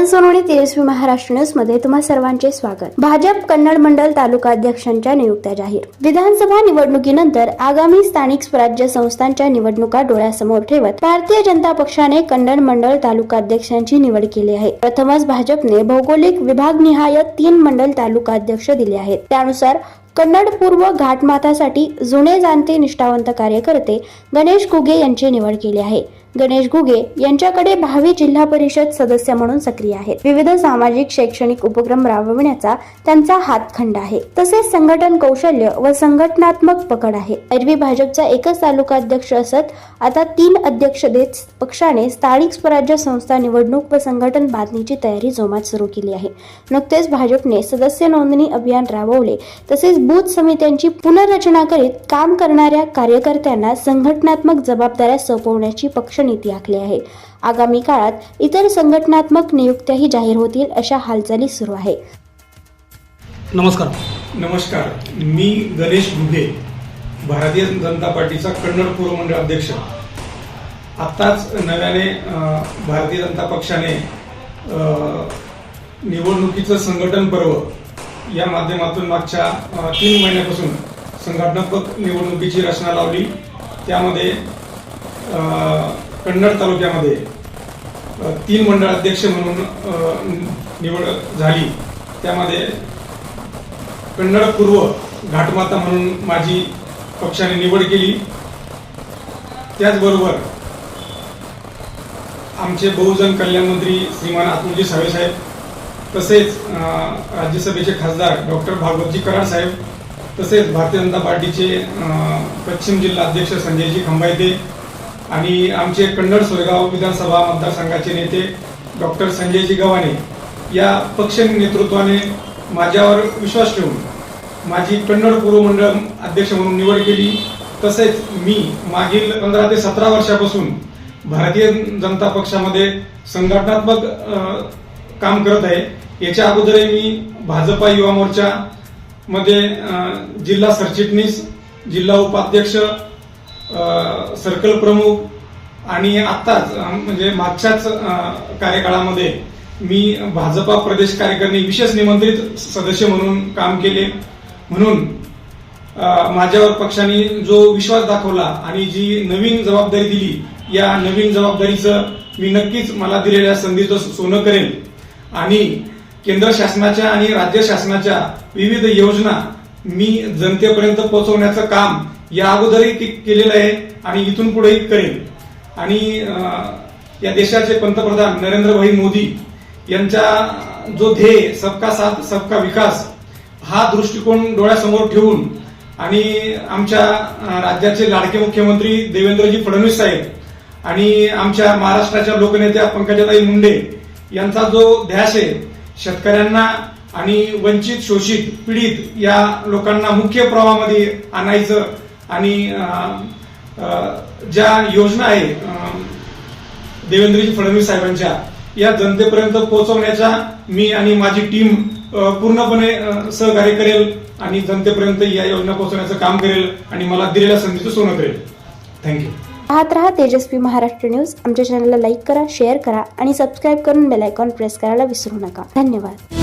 जनसुनावणी तेजस्वी महाराष्ट्र न्यूजमध्ये तुम्हा सर्वांचे स्वागत. भाजप कन्नड मंडल तालुका अध्यक्षांच्या नियुक्त्या जाहीर. विधानसभा निवडणुकीनंतर आगामी स्थानिक स्वराज्य संस्थांच्या निवडणुका डोळ्यासमोर ठेवत भारतीय जनता पक्षाने कन्नड मंडळ तालुका अध्यक्षांची निवड केली आहे. प्रथमच भाजपने भौगोलिक विभागनिहाय तीन मंडल तालुका अध्यक्ष दिले आहेत. त्यानुसार कन्नड पूर्व घाटमाथासाठी जुने जाणते निष्ठावंत कार्यकर्ते गणेश कुगे यांची निवड केली आहे. गणेश घुगे यांच्याकडे भावी जिल्हा परिषद सदस्य म्हणून सक्रिय आहेत. विविध सामाजिक शैक्षणिक उपक्रम राबविण्याचा त्यांचा हातखंड आहे. तसेच संघटन कौशल्य व संघटनात्मक पकड आहे. एरवी भाजपचा एकच तालुका अध्यक्ष असत आता तीन अध्यक्ष देत पक्षाने स्थानिक स्वराज्य संस्था निवडणूक व संघटन बांधणीची तयारी जोमात सुरू केली आहे. नुकतेच भाजपने सदस्य नोंदणी अभियान राबवले तसेच बूथ समित्यांची पुनर्रचना करीत काम करणाऱ्या कार्यकर्त्यांना संघटनात्मक जबाबदाऱ्या सोपवण्याची पक्ष पक्षनीती आखली आहे. आगामी काळात इतर संघटनात्मक नियुक्त्याही जाहीर होतील अशा हालचाली सुरू आहे. नमस्कार. नमस्कार. मी गणेश घुगे भारतीय जनता पार्टीचा कन्नड पूर्व मंडळ अध्यक्ष. आत्ताच नव्याने भारतीय जनता पक्षाने अ, निवडणुकीचं संघटन पर्व या माध्यमातून मागच्या तीन महिन्यापासून संघटनात्मक निवडणुकीची रचना लावली. त्यामध्ये अ, कन्नड तालुक्यामध्ये तीन मंडळ अध्यक्ष म्हणून निवड झाली. त्यामध्ये कन्नड पूर्व घाटमाता म्हणून माझी पक्षाने निवड केली. त्याचबरोबर आमचे बहुजन कल्याण मंत्री श्रीमान आत्मजी सावे साहेब तसेच अं, राज्यसभेचे खासदार डॉक्टर भागवतजी कराड साहेब तसेच भारतीय जनता पार्टीचे पश्चिम जिल्हा अध्यक्ष संजयजी खंबायते आणि आमचे कन्नड सोयगाव विधानसभा मतदारसंघाचे नेते डॉक्टर संजयजी गव्हाणे या पक्ष नेतृत्वाने माझ्यावर विश्वास ठेवून माझी कन्नड पूर्व मंडळ अध्यक्ष म्हणून निवड केली. तसेच मी मागील पंधरा ते सतरा वर्षापासून भारतीय जनता पक्षामध्ये संघटनात्मक काम करत आहे. याच्या अगोदरही मी भाजपा युवा मोर्चा मध्ये जिल्हा सरचिटणीस जिल्हा उपाध्यक्ष सर्कल प्रमुख आणि आत्ताच म्हणजे मागच्याच कार्यकाळामध्ये मी भाजपा प्रदेश कार्यकारिणी विशेष निमंत्रित सदस्य म्हणून काम केले. म्हणून माझ्यावर पक्षाने जो विश्वास दाखवला आणि जी नवीन जबाबदारी दिली या नवीन जबाबदारीचं मी नक्कीच मला दिलेल्या संधीचं सोनं करेन आणि केंद्र शासनाच्या आणि राज्य शासनाच्या विविध योजना मी जनतेपर्यंत पोहोचवण्याचं काम या अगोदरही के- केलेलं आहे. आणि इथून पुढेही करेन. आणि या देशाचे पंतप्रधान नरेंद्रभाई मोदी यांचा जो ध्येय सबका साथ सबका विकास हा दृष्टिकोन डोळ्यासमोर ठेवून आणि आमच्या राज्याचे लाडके मुख्यमंत्री देवेंद्रजी फडणवीस साहेब आणि आमच्या महाराष्ट्राच्या लोकनेत्या पंकजाताई मुंडे यांचा जो ध्यास आहे शेतकऱ्यांना आणि वंचित शोषित पीडित या लोकांना मुख्य प्रवाहामध्ये आणायचं आणि ज्या योजना आहे देवेंद्रजी फडणवीस साहेबांच्या या जनतेपर्यंत पोहोचवण्याच्या मी आणि माझी टीम पूर्णपणे सहकार्य करेल आणि जनतेपर्यंत या योजना पोहोचवण्याचं काम करेल आणि मला दिलेल्या संधीचं सोनं करेल. थँक्यू पाहत रहा तेजस्वी महाराष्ट्र न्यूज. आमच्या चॅनलला लाईक करा शेअर करा आणि सबस्क्राईब करून बेल आयकॉन प्रेस करायला विसरू नका. धन्यवाद.